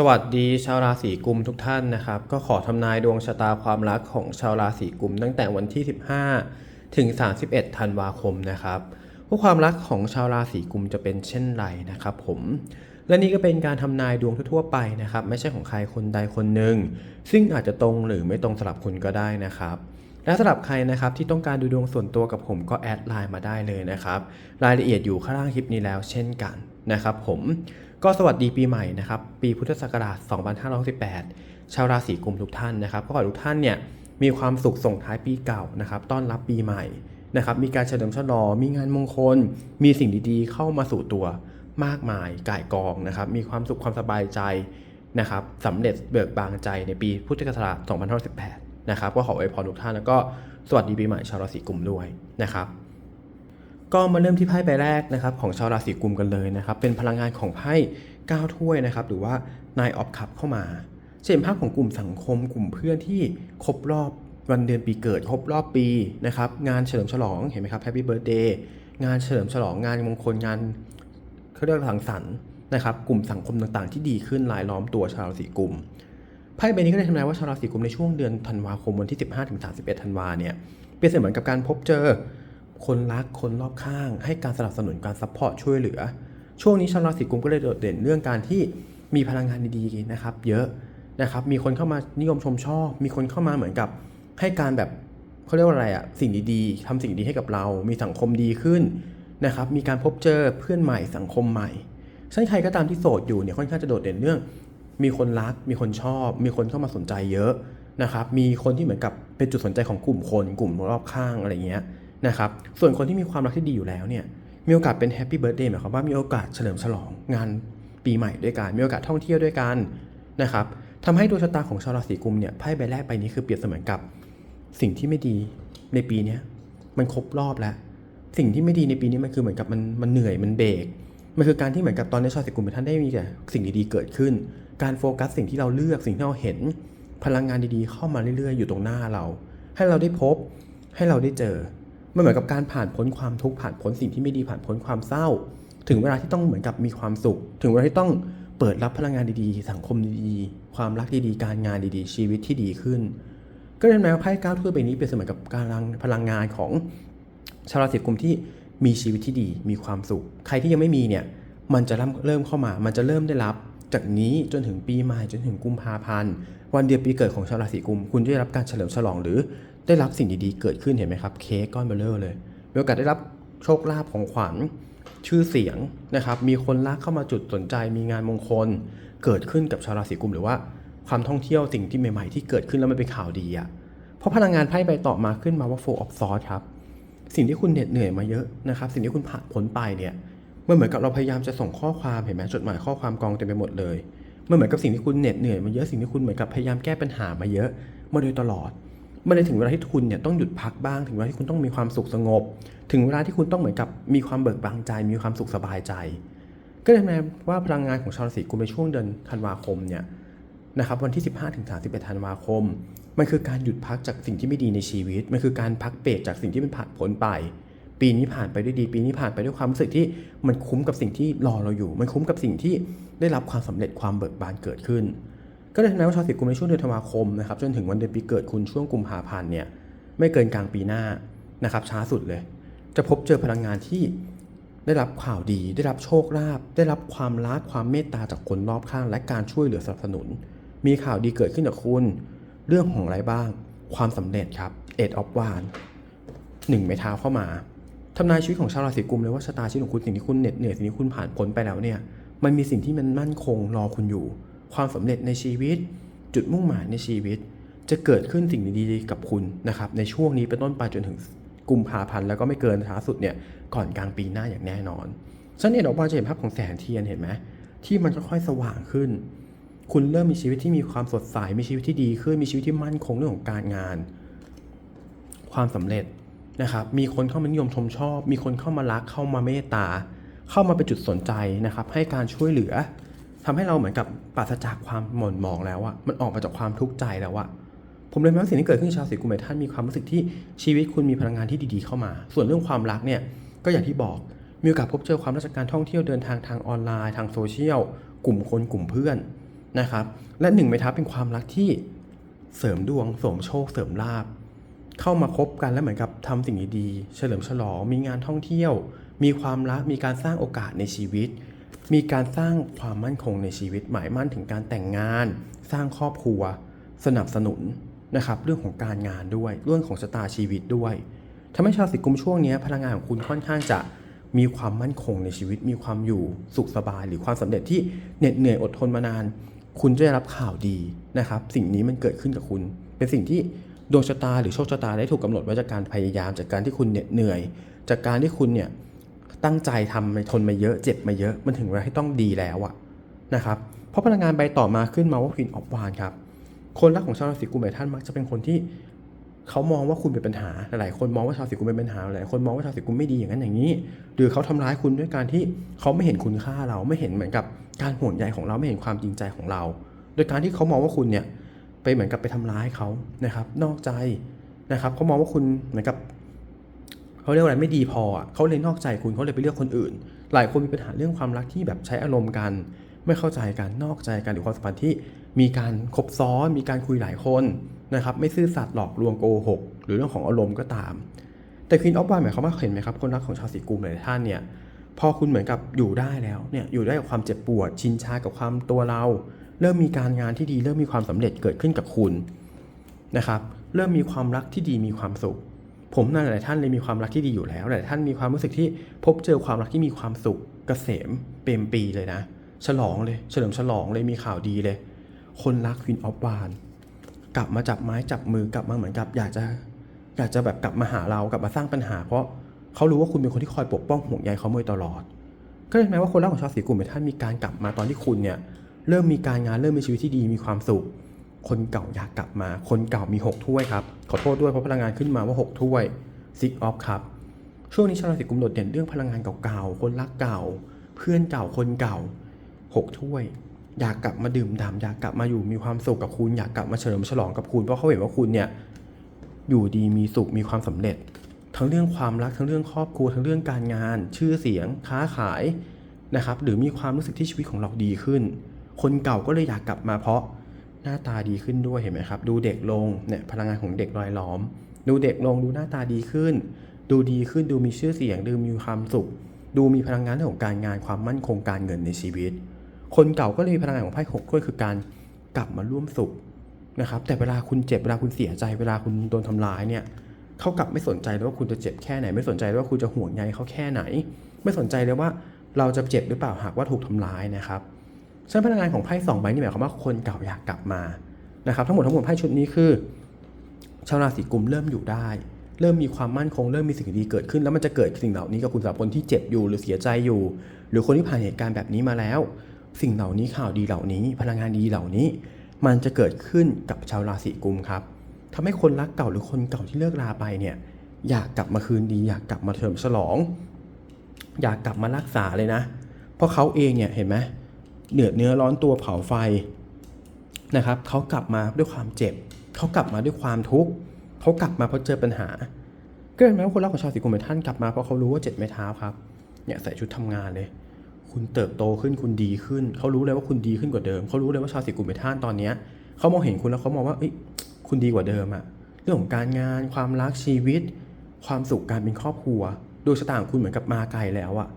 สวัสดีชาวราศีกุมทุกท่านนะครับ ก็ขอทำนายดวงชะตาความรักของชาวราศีกุม ตั้งแต่วันที่ 15 ถึง 31 ธันวาคมนะครับว่าความรักของชาวราศีกุมจะเป็นเช่นไรนะครับ ผมและนี่ก็เป็นการทำนายดวงทั่วๆไปนะครับ ไม่ใช่ของใครคนใดคนหนึ่งซึ่งอาจจะตรงหรือไม่ตรงสำหรับคุณก็ได้นะครับและสำหรับใครนะครับที่ต้องการดูดวงส่วนตัวกับผมก็แอดไลน์มาได้เลยนะครับ รายละเอียดอยู่ข้างล่างคลิปนี้แล้วเช่นกันนะครับ ผม ก็สวัสดีปีใหม่นะครับปีพุทธศักราช 2568 ชาวราศีกุมทุกท่านนะครับก็ขอให้ทุกท่านเนี่ยมีความสุขส่งท้ายปีเก่านะครับต้อนรับปีใหม่นะครับมีการเฉลิมฉลองมีงานมงคล มีสิ่งดีๆ เข้ามาสู่ตัวมากมายก่ายกองนะครับมีความสุขความสบายใจนะครับสำเร็จเบิกบานใจในปีพุทธศักราช 2518 นะครับก็ขออวยพรทุกท่านแล้วก็สวัสดีปีใหม่ชาวราศีกุมด้วยนะครับ ก็มาเริ่มที่ไพ่ใบแรกนะครับของชาวราศีกุมกันเลยนะครับ เป็นพลังงานของไพ่9ถ้วยนะครับ หรือว่านายออฟคัพเข้ามาจะเห็นภาพของกลุ่มสังคม กลุ่มเพื่อนที่ครบรอบวันเดือนปีเกิด ครบรอบปีนะครับ งานเฉลิมฉลองเห็นไหมครับแฮปปี้เบิร์ดเดย์งานเฉลิมฉลองงานมงคลงานเขาเรียกว่าสังสรรค์นะครับ กลุ่มสังคมต่างๆ ที่ดีขึ้นรายล้อมตัวชาวราศีกุมไพ่ใบนี้ก็เลยทำนายว่าชาวราศีกุมในช่วงเดือนธันวาคมวันที่ 15-31ธันวาเนี่ยเปรียบเสมือนกับการพบเจอ คนรักคนรอบข้าง ให้การสนับสนุนการซัพพอร์ตช่วยเหลือ ช่วงนี้ชาวราศีกุมก็เลยโดดเด่นเรื่องการที่มีพลังงานดีๆนะครับ เยอะนะครับ มีคนเข้ามานิยมชมชอบ มีคนเข้ามาเหมือนกับให้การแบบเขาเรียกว่าอะไรอะสิ่งดีๆทำสิ่งดีให้กับเรา มีสังคมดีขึ้นนะครับ มีการพบเจอเพื่อนใหม่สังคมใหม่ฉะนั้นใครก็ตามที่โสดอยู่เนี่ยค่อนข้างจะโดดเด่นเรื่อง มีคนรัก มีคนชอบ มีคนเข้ามาสนใจเยอะนะครับ มีคนที่เหมือนกับเป็นจุดสนใจของกลุ่มคน กลุ่มรอบข้างอะไรเงี้ย นะครับส่วนคนที่มีความรักที่ดีอยู่แล้วเนี่ยมีโอกาสเป็นแฮปปี้เบิร์ดเดย์หมายความว่ามีโอกาสเฉลิมฉลองงานปีใหม่ด้วยกัน มีโอกาสท่องเที่ยวด้วยกันนะครับทำให้ดวงชะตาของชาวราศีกุมเนี่ยไพ่ใบแรกใบนี้คือเปรียบเสมือนกับ สิ่งที่ไม่ดีในปีนี้มันครบรอบแล้ว สิ่งที่ไม่ดีในปีนี้มันคือเหมือนกับมันมันเหนื่อยมันเบรกมันคือการที่เหมือนกับตอนนี้ชาวราศีกุมท่านได้มีแต่สิ่งดีๆเกิดขึ้น การโฟกัสสิ่งที่เราเลือกสิ่งที่เราเห็น พลังงานดีๆเข้ามาเรื่อยๆ อยู่ตรงหน้าเรา ให้เราได้พบให้เราได้เจอ มันเหมือนกับการผ่านพ้นความทุกข์ผ่านพ้นสิ่งที่ไม่ดีผ่านพ้นความเศร้า ถึงเวลาที่ต้องเหมือนกับมีความสุข ถึงเวลาที่ต้องเปิดรับพลังงานดีๆ สังคมดีๆ ความรักดีๆ การงานดีๆ ชีวิตที่ดีขึ้น ก็เลยทำให้ไพ่ก้าวถ้วยใบนี้เป็นเสมือนกับการพลังพลังงานของชาวราศีกุมที่มีชีวิตที่ดี มีความสุข ใครที่ยังไม่มีเนี่ย มันจะเริ่มเริ่มเข้ามา มันจะเริ่มได้รับ จากนี้จนถึงปีใหม่จนถึงกุมภาพันธ์ วันเดือนปีเกิดของชาวราศีกุม คุณจะได้รับการเฉลิมฉลองหรือ ได้รับสิ่งดีๆเกิดขึ้นเห็นไหมครับเค้กก้อนเบลเลอร์เลยมีโอกาสได้รับโชคลาภของขวัญชื่อเสียงนะครับ มีคนรักเข้ามาจุดสนใจ มีงานมงคล เกิดขึ้นกับชาวราศีกุม หรือว่าความท่องเที่ยวสิ่งที่ใหม่ๆที่เกิดขึ้นแล้วมันเป็นข่าวดีอะเพราะพลังงานไพ่ใบต่อมาขึ้นมาว่า four of swords ครับ สิ่งที่คุณเหน็ดเหนื่อยมาเยอะนะครับ สิ่งที่คุณผ่านพ้นไปเนี่ยมันเหมือนกับเราพยายามจะส่งข้อความเห็นไหมจดหมายข้อความกองเต็มไปหมดเลยมันเหมือนกับสิ่งที่คุณเหน็ดเหนื่อยมาเยอะสิ่งที่คุณเหมือนกับพยายามแก้ปัญหามาเยอะมาโดยตลอด มันเลยถึงเวลาที่คุณเนี่ยต้องหยุดพักบ้าง ถึงเวลาที่คุณต้องมีความสุขสงบ ถึงเวลาที่คุณต้องเหมือนกับมีความเบิกบานใจ มีความสุขสบายใจ ก็เลยทำให้ว่าพลังงานของชาวราศีกุมในช่วงเดือนธันวาคมเนี่ยนะครับวันที่ 15ถึง31ธันวาคม มันคือการหยุดพักจากสิ่งที่ไม่ดีในชีวิต มันคือการพักเบรกจากสิ่งที่มันผ่านพ้นไป ปีนี้ผ่านไปด้วยดี ปีนี้ผ่านไปด้วยความรู้สึกที่มันคุ้มกับสิ่งที่รอเราอยู่ มันคุ้มกับสิ่งที่ได้รับความสำเร็จความเบิกบานเกิดขึ้น ก็เลยทำให้ว่าชาวราศีกุมในช่วงเดือนธันวาคมนะครับจนถึงวันเดือนปีเกิดคุณช่วงกุมภาพันธ์เนี่ยไม่เกินกลางปีหน้านะครับช้าสุดเลย จะพบเจอพลังงานที่ได้รับข่าวดี ได้รับโชคลาภได้รับความรักความเมตตาจากคนรอบข้าง และการช่วยเหลือสนับสนุน มีข่าวดีเกิดขึ้นกับคุณ เรื่องของอะไรบ้าง ความสำเร็จครับเอ็ดออฟวานหนึ่งไม้เท้าเข้ามาทำนายชีวิตของชาวราศีกุมเลยว่าชะตาชีวิตของคุณสิ่งที่คุณเหน็ดเหนื่อยสิ่งที่คุณผ่านพ้นไปแล้วเนี่ยมันมีสิ่งที่มันมั่นคงรอคุณอยู่ ความสำเร็จในชีวิต จุดมุ่งหมายในชีวิต จะเกิดขึ้นสิ่งดีๆกับคุณนะครับในช่วงนี้เป็นต้นไปจนถึงกุมภาพันธ์แล้วก็ไม่เกินช้าสุดเนี่ยก่อนกลางปีหน้าอย่างแน่นอนฉันเห็นออกมาจะเห็นภาพของแสงเทียนเห็นไหมที่มันค่อยๆสว่างขึ้น คุณเริ่มมีชีวิตที่มีความสดใสมีชีวิตที่ดีขึ้นมีชีวิตที่มั่นคงเรื่องของการงาน ความสำเร็จนะครับมีคนเข้ามานิยมชมชอบ มีคนเข้ามารักเข้ามาเมตตา เข้ามาเป็นจุดสนใจนะครับให้การช่วยเหลือ ทำให้เราเหมือนกับปราศจากความหม่นหมองแล้วอะมันออกมาจากความทุกข์ใจแล้วอะผมเลยมองว่าสิ่งที่เกิดขึ้นชาวสีกุมท่านมีความรู้สึกที่ชีวิตคุณมีพลังงานที่ดีๆเข้ามา ส่วนเรื่องความรักเนี่ยก็อย่างที่บอกมีโอกาสพบเจอความรักจากการท่องเที่ยวเดินทางทางออนไลน์ ทางโซเชียล กลุ่มคนกลุ่มเพื่อนนะครับ และหนึ่งไม้ท้าเป็นความรักที่เสริมดวงเสริมโชคเสริมลาบ เข้ามาคบกันแล้วเหมือนกับทำสิ่งดีๆเฉลิมฉลองมีงานท่องเที่ยว มีความรักมีการสร้างโอกาสในชีวิต มีการสร้างความมั่นคงในชีวิตหมายมั่นถึงการแต่งงาน สร้างครอบครัว สนับสนุนนะครับเรื่องของการงานด้วยเรื่องของชะตาชีวิตด้วยทำให้ชาวสิกุมช่วงนี้พลังงานของคุณค่อนข้างจะมีความมั่นคงในชีวิตมีความอยู่สุขสบาย หรือความสำเร็จที่เหน็ดเหนื่อยอดทนมานาน คุณจะได้รับข่าวดีนะครับ สิ่งนี้มันเกิดขึ้นกับคุณ เป็นสิ่งที่ดวงชะตาหรือโชคชะตาได้ถูกกำหนดไว้จากการพยายามจากการที่คุณเหน็ดเหนื่อย จากการที่คุณเนี่ย ตั้งใจทำมาทนมาเยอะเจ็บมาเยอะมันถึงเวลาที่ต้องดีแล้วอะนะครับเพราะพลังงานใบต่อมาขึ้นมาว่าควินออฟวานครับคนรักของชาวราศีกุมหลายท่านมักจะเป็นคนที่เขามองว่าคุณเป็นปัญหา หลายคนมองว่าชาวราศีกุมเป็นปัญหา หลายคนมองว่าชาวราศีกุมไม่ดีอย่างนั้นอย่างนี้ หรือเขาทำร้ายคุณด้วยการที่เขาไม่เห็นคุณค่าเรา ไม่เห็นเหมือนกับการห่วงใยของเรา ไม่เห็นความจริงใจของเรา โดยการที่เขามองว่าคุณเนี่ยไปเหมือนกับไปทำร้ายเขานะครับ นอกใจนะครับ เขามองว่าคุณเหมือนกับ เขาเรียกว่าอะไรไม่ดีพอเขาเลยนอกใจคุณเขาเลยไปเลือกคนอื่น หลายคนมีปัญหาเรื่องความรักที่แบบใช้อารมณ์กัน ไม่เข้าใจกันนอกใจกันหรือความสัมพันธ์ที่มีการคบซ้อน มีการคุยหลายคนนะครับไม่ซื่อสัตย์หลอกลวงโกหกหรือเรื่องของอารมณ์ก็ตาม แต่ควีนออฟวานหมายความว่าเห็นไหมครับคนรักของชาวสีกุมหลายท่านเนี่ยพอคุณเหมือนกับอยู่ได้แล้วเนี่ยอยู่ได้กับความเจ็บปวด ชินชากับความตัวเรา เริ่มมีการงานที่ดี เริ่มมีความสำเร็จเกิดขึ้นกับคุณนะครับเริ่มมีความรักที่ดีมีความสุข ผมนั่นหลายท่านเลยมีความรักที่ดีอยู่แล้วหลายท่านมีความรู้สึกที่พบเจอความรักที่มีความสุขเกษมเปรมปีเลยนะ ฉลองเลย เฉลิมฉลองเลยมีข่าวดีเลย คนรักวีนออฟวานกลับมาจับไม้จับมือกลับมาเหมือนกับ อยากจะอยากจะแบบกลับมาหาเรากลับมาสร้างปัญหา เพราะเขารู้ว่าคุณเป็นคนที่คอยปกป้องห่วงใยเขามาโดยตลอด ก็เลยหมายว่าคนรักของชาวสีกุมท่านมีการกลับมาตอนที่คุณเนี่ยเริ่มมีการงานเริ่มมีชีวิตที่ดีมีความสุข คนเก่าอยากกลับมา คนเก่ามี 6 ถ้วยครับ ขอโทษด้วยเพราะพลังงานขึ้นมาว่า 6 ถ้วยซิกออฟครับ ช่วงนี้ชาวราศีกุมโดดเด่นเรื่องพลังงานเก่าๆ คนรักเก่า เพื่อนเก่า คนเก่า 6 ถ้วย อยากกลับมาดื่มด่ำอยากกลับมาอยู่มีความสุขกับคุณ อยากกลับมาเฉลิมฉลองกับคุณ เพราะเขาเห็นว่าคุณเนี่ยอยู่ดีมีสุขมีความสำเร็จ ทั้งเรื่องความรักทั้งเรื่องครอบครัวทั้งเรื่องการงาน ชื่อเสียง ค้าขายนะครับหรือมีความรู้สึกที่ชีวิตของเราดีขึ้น คนเก่าก็เลยอยากกลับมาเพราะ หน้าตาดีขึ้นด้วยเห็นไหมครับ ดูเด็กลงเนี่ยพลังงานของเด็กรอยล้อม ดูเด็กลงดูหน้าตาดีขึ้น ดูดีขึ้นดูมีชื่อเสียงดูมีความสุข ดูมีพลังงานเรื่องของการงานความมั่นคงการเงินในชีวิต คนเก่าก็เลยมีพลังงานของไพ่หกถ้วยคือการกลับมาร่วมสุขนะครับแต่เวลาคุณเจ็บเวลาคุณเสียใจเวลาคุณโดนทำร้ายเนี่ยเขากลับไม่สนใจเลยว่าคุณจะเจ็บแค่ไหน ไม่สนใจเลยว่าคุณจะห่วงใยเขาแค่ไหน ไม่สนใจเลยว่าเราจะเจ็บหรือเปล่าหากว่าถูกทำร้ายนะครับ ฉะนั้นพลังงานของไพ่สองใบนี่หมายความว่าคนเก่าอยากกลับมานะครับทั้งหมดทั้งมวลไพ่ชุดนี้คือ ชาวราศีกุมเริ่มอยู่ได้ เริ่มมีความมั่นคงเริ่มมีสิ่งดีเกิดขึ้น แล้วมันจะเกิดสิ่งเหล่านี้กับคุณสำหรับคนที่เจ็บอยู่หรือเสียใจอยู่ หรือคนที่ผ่านเหตุการณ์แบบนี้มาแล้ว สิ่งเหล่านี้ข่าวดีเหล่านี้ พลังงานดีเหล่านี้ มันจะเกิดขึ้นกับชาวราศีกุมครับทำให้คนรักเก่าหรือคนเก่าที่เลิกลาไปเนี่ยอยากกลับมาคืนดี อยากกลับมาเฉลิมฉลอง อยากกลับมารักษาเลยนะ เพราะเขาเองเนี่ยเห็นไหม เหนือดเนื้อร้อนตัวเผาไฟนะครับเขากลับมาด้วยความเจ็บเขากลับมาด้วยความทุกข์เขากลับมาเพราะเจอปัญหา ก็เลยหมว่าคนรักของชาวสีกุมเป็นท่านกลับมาเพราะเขารู้ว่าเจ็ดไม้เท้าครับเนี่ยใส่ชุดทำงานเลย คุณเติบโตขึ้นคุณดีขึ้น เขารู้เลยว่าคุณดีขึ้นกว่าเดิม เขารู้เลยว่าชาวสีกุมเป็นท่านตอนเนี้ยเขามองเห็นคุณแล้วเขามองว่าเอ้ยคุณดีกว่าเดิมอะเรื่องของการงาน ความรักชีวิต ความสุขการเป็นครอบครัวดวงชะตาของคุณเหมือนกับมาไกลแล้วอะ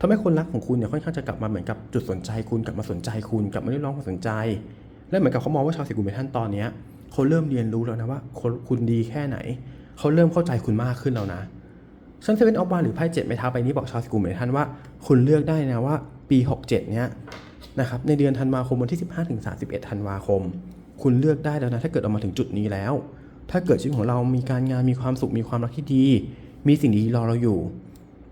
ทำให้คนรักของคุณเนี่ยค่อนข้างจะกลับมาเหมือนกับจุดสนใจคุณกลับมาสนใจคุณกลับมาเรียกร้องความสนใจ และเหมือนกับเขามองว่าชาวสีกุมเป็นท่านตอนเนี้ยเขาเริ่มเรียนรู้แล้วนะว่าค,คุณดีแค่ไหน เขาเริ่มเข้าใจคุณมากขึ้นแล้วนะซันเซเว่นออฟบาหรือไพ่เจ็ดไม้เท้าไปนี้บอกชาวสกุลเหมือนท่านว่าคุณเลือกได้นะว่าปี 67 เนี้ยนะครับในเดือนธันวาคมวันที่ 15ถึง31 ธันวาคม คุณเลือกได้แล้วนะถ้าเกิดเรามาถึงจุดนี้แล้ว ถ้าเกิดชีวิตของเรามีการงานมีความสุขมีความรักที่ดี มีสิ่งดีรอเราอยู่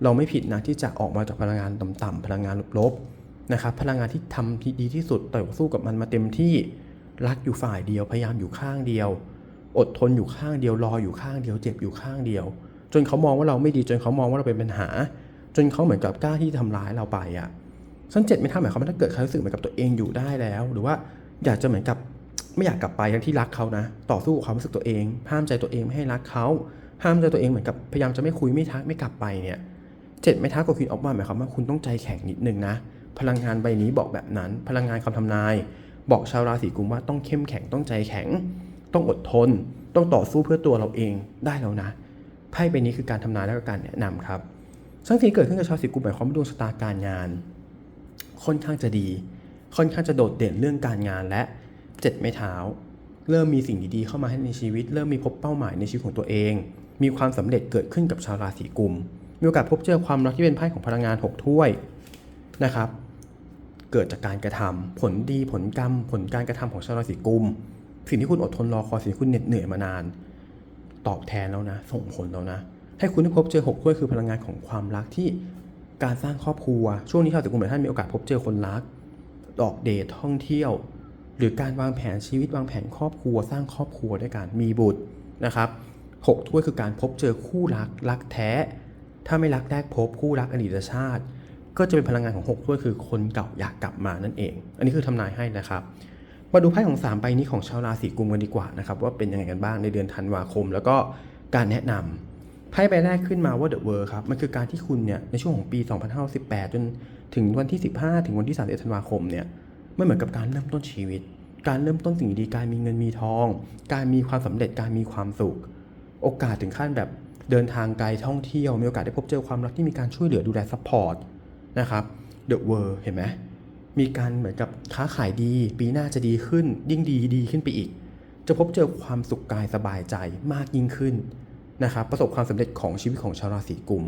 เราไม่ผิดนะที่จะออกมาจากพลังงานต่ำๆพลังงานลบๆนะครับพลังงานที่ทำที่ดีที่สุดต่อสู้กับมันมาเต็มที่รักอยู่ฝ่ายเดียวพยายามอยู่ข้างเดียว อดทนอยู่ข้างเดียวรออยู่ข้างเดียว เจ็บอยู่ข้างเดียว จนเขามองว่าเราไม่ดีจนเขามองว่าเราเป็นปัญหา จนเขาเหมือนกับกล้าที่จะทำร้ายเราไปอะชั้นเจ็ดไม่ทำหมายความว่าถ้าเกิดเขารู้สึกเหมือนกับตัวเองอยู่ได้แล้ว หรือว่าอยากจะเหมือนกับไม่อยากกลับไปทั้งที่รักเขานะ ต่อสู้กับความรู้สึกตัวเอง ห้ามใจตัวเองไม่ให้รักเขาห้ามใจตัวเองเหมือนกับพยายามจะไม่คุยไม่ทักไม่กลับไปเนี่ย เจ็ดไม่ทักกับคุณออกมาหมายความว่าคุณต้องใจแข็งนิดนึงนะ พลังงานใบนี้บอกแบบนั้น พลังงานคำทำนาย บอกชาวราศีกุมว่าต้องเข้มแข็งต้องใจแข็ง ต้องอดทน ต้องต่อสู้เพื่อตัวเราเองได้แล้วนะไพ่ใบนี้คือการทำนายและการแนะนำครับซึ่งสิ่งที่เกิดขึ้นกับชาวราศีกุมหมายความว่าดวงชะตาการงาน ค่อนข้างจะดี ค่อนข้างจะโดดเด่นเรื่องการงานและเจ็ดไม้เท้าเริ่มมีสิ่งดีๆเข้ามาให้ในชีวิต เริ่มมีพบเป้าหมายในชีวิตของตัวเอง มีความสำเร็จเกิดขึ้นกับชาวราศีกุม มีโอกาสพบเจอความรักที่เป็นไพ่ของพลังงานหกถ้วยนะครับ เกิดจากการกระทำผลดีผลกรรม ผลการกระทำของชาวราศีกุม สิ่งที่คุณอดทนรอคอยสิ่งที่คุณเหน็ดเหนื่อยมานาน ตอบแทนแล้วนะ ส่งผลแล้วนะ ให้คุณได้พบเจอหกถ้วยคือพลังงานของความรักที่การสร้างครอบครัว ช่วงนี้ชาวราศีกุมหลายท่านมีโอกาสพบเจอคนรักออกเดทท่องเที่ยว หรือการวางแผนชีวิตวางแผนครอบครัว สร้างครอบครัวด้วยการมีบุตรนะครับหกถ้วยคือการพบเจอคู่รักรักแท้ ถ้าไม่รักแรกพบคู่รักอดีตชาติ ก็จะเป็นพลังงานของหกถ้วยคือคนเก่าอยากกลับมานั่นเอง อันนี้คือทำนายให้นะครับ มาดูไพ่ของ3ใบนี้ของชาวราศีกุมกันดีกว่านะครับว่าเป็นยังไงกันบ้างในเดือนธันวาคม แล้วก็การแนะนำไพ่ใบแรกขึ้นมาว่า The World ครับมันคือการที่คุณเนี่ยในช่วงของปี2518 จนถึงวันที่ 15 ถึงวันที่31ธันวาคมเนี่ยไม่เหมือนกับการเริ่มต้นชีวิต การเริ่มต้นสิ่งดีๆการมีเงินมีทอง การมีความสำเร็จการมีความสุข โอกาสถึงขั้นแบบ เดินทางไกลท่องเที่ยว มีโอกาสได้พบเจอความรักที่มีการช่วยเหลือดูแลซัพพอร์ตนะครับ The World เห็นไหมมีการเหมือนกับค้าขายดี ปีหน้าจะดีขึ้น ยิ่งดีดีขึ้นไปอีก จะพบเจอความสุขกายสบายใจมากยิ่งขึ้นนะครับประสบความสำเร็จของชีวิตของชาวราศีกุม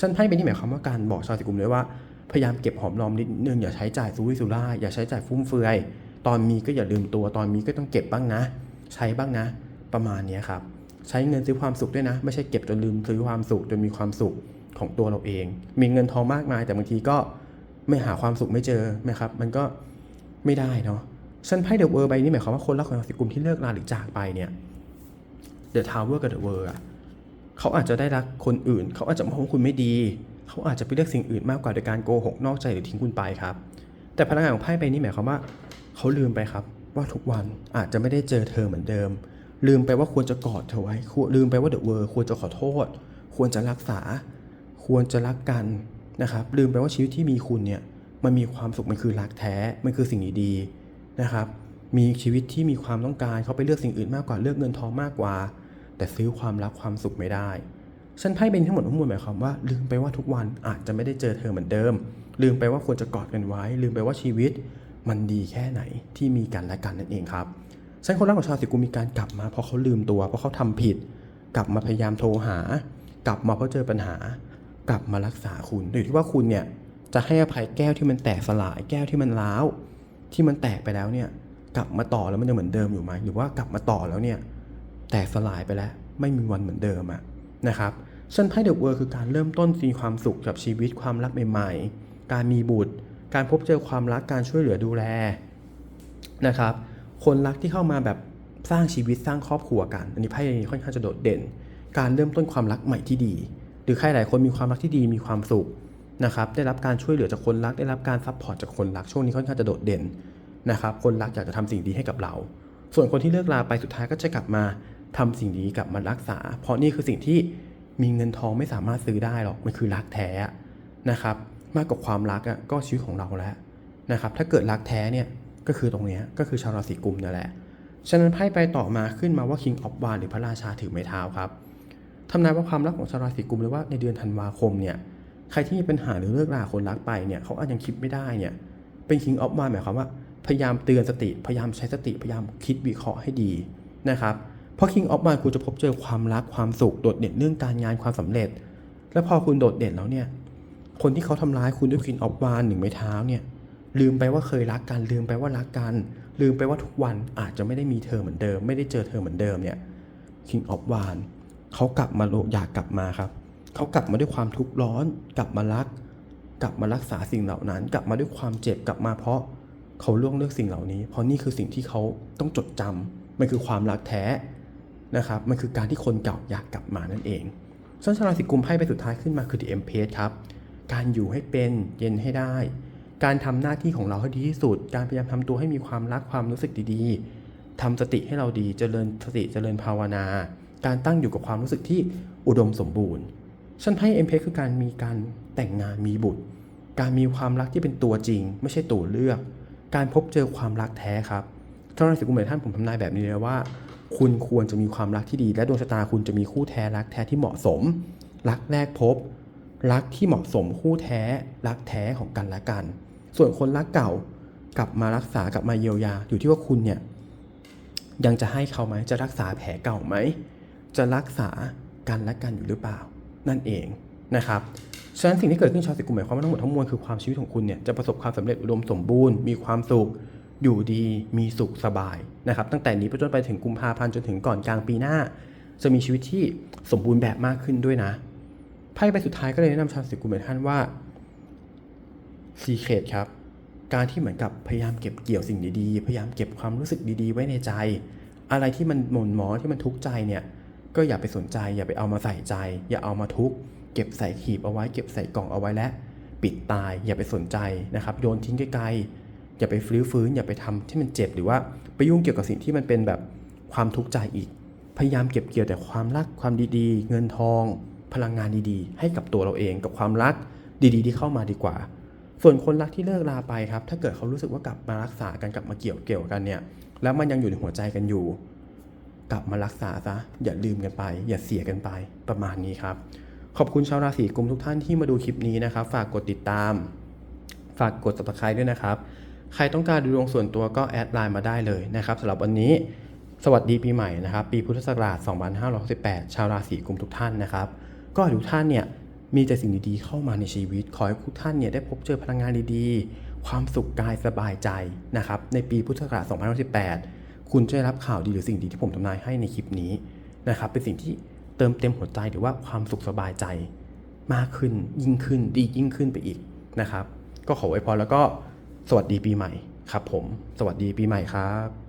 ฉันไพ่เป็นที่หมายความว่าการบอกชาวราศีกุมเลยว่าพยายามเก็บหอมรอมนิดนึงอย่าใช้จ่ายสุรุ่ยสุร่ายอย่าใช้จ่ายฟุ่มเฟือย ตอนมีก็อย่าลืมตัวตอนมีก็ต้องเก็บบ้างนะ ใช้บ้างนะ ประมาณนี้ครับ ใช้เงินซื้อความสุขด้วยนะ ไม่ใช่เก็บจนลืมซื้อความสุขจนมีความสุขของตัวเราเอง มีเงินทองมากมาย แต่บางทีก็ไม่หาความสุขไม่เจอนะครับ มันก็ไม่ได้เนาะฉันไพ่เดอะเวอร์ใบนี้หมายความว่าคนรักของราศีกุมที่เลิกลาหรือจากไปเนี่ยเดอะทาวเวอร์กับเดอะเวอร์เขาอาจจะได้รักคนอื่น เขาอาจจะมองว่าคุณไม่ดี เขาอาจจะไปเลือกสิ่งอื่นมากกว่าโดยการโกหกนอกใจหรือทิ้งคุณไปครับ แต่พลังงานของไพ่ใบนี้หมายความว่า เขาลืมไปครับ ว่าทุกวันอาจจะไม่ได้เจอเธอเหมือนเดิม ลืมไปว่าควรจะกอดเธอไว้ลืมไปว่าเดอะเวอร์ควรจะขอโทษ ควรจะรักษา ควรจะรักกันนะครับลืมไปว่าชีวิตที่มีคุณเนี่ยมันมีความสุขมันคือรักแท้มันคือสิ่งดีๆนะครับมีชีวิตที่มีความต้องการเขาไปเลือกสิ่งอื่นมากกว่าเลือกเงินทองมากกว่า แต่ซื้อความรักความสุขไม่ได้ฉันไพ่เป็นทั้งหมดทั้งมวลหมายความว่า ลืมไปว่าทุกวันอาจจะไม่ได้เจอเธอเหมือนเดิม ลืมไปว่าควรจะกอดกันไว้ ลืมไปว่าชีวิตมันดีแค่ไหนที่มีกันและกันนั่นเองครับ ฉันคนรักของชาวสิกุมมีการกลับมาเพราะเขาลืมตัวเพราะเขาทำผิด กลับมาพยายามโทรหา กลับมาเพราะเจอปัญหา กลับมารักษาคุณอยู่ที่ว่าคุณเนี่ยจะให้อภัยแก้วที่มันแตกสลายแก้วที่มันร้าวที่มันแตกไปแล้วเนี่ย กลับมาต่อแล้วมันจะเหมือนเดิมอยู่ไหมหรือว่ากลับมาต่อแล้วเนี่ย แตกสลายไปแล้ว ไม่มีวันเหมือนเดิมอะนะครับฉันไพ่เดอะเวิร์คือการเริ่มต้นมีความสุขกับชีวิตความรักใหม่ๆ การมีบุตร การพบเจอความรักการช่วยเหลือดูแลนะครับ คนรักที่เข้ามาแบบสร้างชีวิตสร้างครอบครัวกัน อันนี้ไพ่นี้ค่อนข้างจะโดดเด่น การเริ่มต้นความรักใหม่ที่ดี หรือใครหลายคนมีความรักที่ดีมีความสุขนะครับ ได้รับการช่วยเหลือจากคนรัก ได้รับการซัพพอร์ตจากคนรัก ช่วงนี้ค่อนข้างจะโดดเด่นนะครับ คนรักอยากจะทำสิ่งดีให้กับเรา ส่วนคนที่เลิกลาไปสุดท้ายก็จะกลับมาทำสิ่งดีกลับมารักษา เพราะนี่คือสิ่งที่มีเงินทองไม่สามารถซื้อได้หรอก มันคือรักแท้นะครับ มากกว่าความรักอะก็ชีวิตของเราแล้วนะครับ ถ้าเกิดรักแท้เนี่ย ก็คือตรงนี้ก็คือชาวราศีกุมนั่นแหละ ฉะนั้นไพ่ไปต่อมาขึ้นมาว่า King of w a n หรือพระราชาถือไม้เท้าครับทำนายว่าความรักของชาวราศีกุมเลยว่าในเดือนธันวาคมเนี่ยใครที่มีปัญหาหรือเลิกลาคนรักไปเนี่ยเขาอาจยังคิดไม่ได้เนี่ยเป็น King of w a n หมายความว่าพยายามเตือนสติพยายามใช้สติพยายามคิดวิเคราะห์ให้ดีนะครับเพราะ King of w a n คุณจะพบเจอความรักความสุขโดดเด่นเรื่องการงานความสำเร็จ แล้วพอคุณโดดเด่นแล้วเนี่ยคนที่เขาทำร้ายคุณด้วย King of w a n หนึ่งไม้เท้าเนี่ย ลืมไปว่าเคยรักกัน ลืมไปว่ารักกัน ลืมไปว่าทุกวันอาจจะไม่ได้มีเธอเหมือนเดิม ไม่ได้เจอเธอเหมือนเดิมเนี่ย King of w a n เขากลับมาอยากกลับมาครับ เขากลับมาด้วยความทุกข์ร้อน กลับมารัก กลับมารักษาสิ่งเหล่านั้น กลับมาด้วยความเจ็บกลับมาเพราะเขาล่วงเลือกสิ่งเหล่านี้ เพราะนี่คือสิ่งที่เขาต้องจดจำมันคือความรักแท้นะครับ มันคือการที่คนเก่าอยากกลับมานั่นเองส่วนชาวราศีกุมไพ่ไปสุดท้ายขึ้นมาคือ The Empress ครับ การอยู่ให้เป็นเย็นให้ได้ การทำหน้าที่ของเราให้ดีที่สุด การพยายามทำตัวให้มีความรักความรู้สึกดีๆทำสติให้เราดีเจริญสติเจริญภาวนา การตั้งอยู่กับความรู้สึกที่อุดมสมบูรณ์ฉันไพ่เอ็มเพคือการมีการแต่งงานมีบุตร การมีความรักที่เป็นตัวจริง ไม่ใช่ตัวเลือก การพบเจอความรักแท้ครับชาวราศีกุมหลายท่านผมทำนายแบบนี้เลยว่า คุณควรจะมีความรักที่ดี และดวงชะตาคุณจะมีคู่แท้รักแท้ที่เหมาะสม รักแรกพบ รักที่เหมาะสมคู่แท้ รักแท้ของกันและกัน ส่วนคนรักเก่ากลับมารักษากลับมาเยียวยา อยู่ที่ว่าคุณเนี่ยยังจะให้เขาไหมจะรักษาแผลเก่าไหมจะรักษากันและกันอยู่หรือเปล่า นั่นเองนะครับฉะนั้นสิ่งที่เกิดขึ้นชาวสิกุมหมายความว่าทั้งหมดทั้งมวลคือความชีวิตของคุณเนี่ยจะประสบความสำเร็จอุดมสมบูรณ์มีความสุขอยู่ดีมีสุขสบายนะครับตั้งแต่นี้ไปจนไปถึงกุมภาพันธ์จนถึงก่อนกลางปีหน้า จะมีชีวิตที่สมบูรณ์แบบมากขึ้นด้วยนะไพ่ใบสุดท้ายก็เลยแนะนำชาวสิกุมหมายท่านว่า ซีเครตครับ การที่เหมือนกับพยายามเก็บเกี่ยวสิ่งดีๆ พยายามเก็บความรู้สึกดีๆ ไว้ในใจ อะไรที่มันหม่นหมอที่มันทุกข์ใจเนี่ย ก็อย่าไปสนใจ อย่าไปเอามาใส่ใจ อย่าเอามาทุกข์เก็บใส่ขีบเอาไว้ เก็บใส่กล่องเอาไว้และปิดตาย อย่าไปสนใจนะครับ โยนทิ้งไกลๆ อย่าไปฟื้นฟื้น อย่าไปทำที่มันเจ็บหรือว่าไปยุ่งเกี่ยวกับสิ่งที่มันเป็นแบบความทุกข์ใจอีก พยายามเก็บเกี่ยวแต่ความรักความดีๆ เงินทอง พลังงานดีๆ ให้กับตัวเราเองกับความรักดีๆ ที่เข้ามาดีกว่า ส่วนคนรักที่เลิกลาไปครับ ถ้าเกิดเขารู้สึกว่ากลับมารักษากันกลับมาเกี่ยวเกี่ยวกันเนี่ย แล้วมันยังอยู่ในหัวใจกันอยู่ กลับมารักษาซะ อย่าลืมกันไป อย่าเสียกันไป ประมาณนี้ครับ ขอบคุณชาวราศีกุมทุกท่านที่มาดูคลิปนี้นะครับ ฝากกดติดตาม ฝากกด subscribe ด้วยนะครับ ใครต้องการดูดวงส่วนตัวก็แอดไลน์มาได้เลยนะครับสำหรับวันนี้ สวัสดีปีใหม่นะครับ ปีพุทธศักราช 2568 ชาวราศีกุมทุกท่านนะครับ ก็ทุกท่านเนี่ย มีแต่สิ่งดีๆเข้ามาในชีวิต ขอให้ทุกท่านเนี่ยได้พบเจอพลังงานดีๆ ความสุขกายสบายใจนะครับ ในปีพุทธศักราช2568คุณจะได้รับข่าวดีหรือสิ่งดีที่ผมทำนายให้ในคลิปนี้นะครับ เป็นสิ่งที่เติมเต็มหัวใจหรือว่าความสุขสบายใจมากขึ้นยิ่งขึ้นดียิ่งขึ้นไปอีกนะครับ ก็ขอไว้พรแล้วก็สวัสดีปีใหม่ครับผม สวัสดีปีใหม่ครับ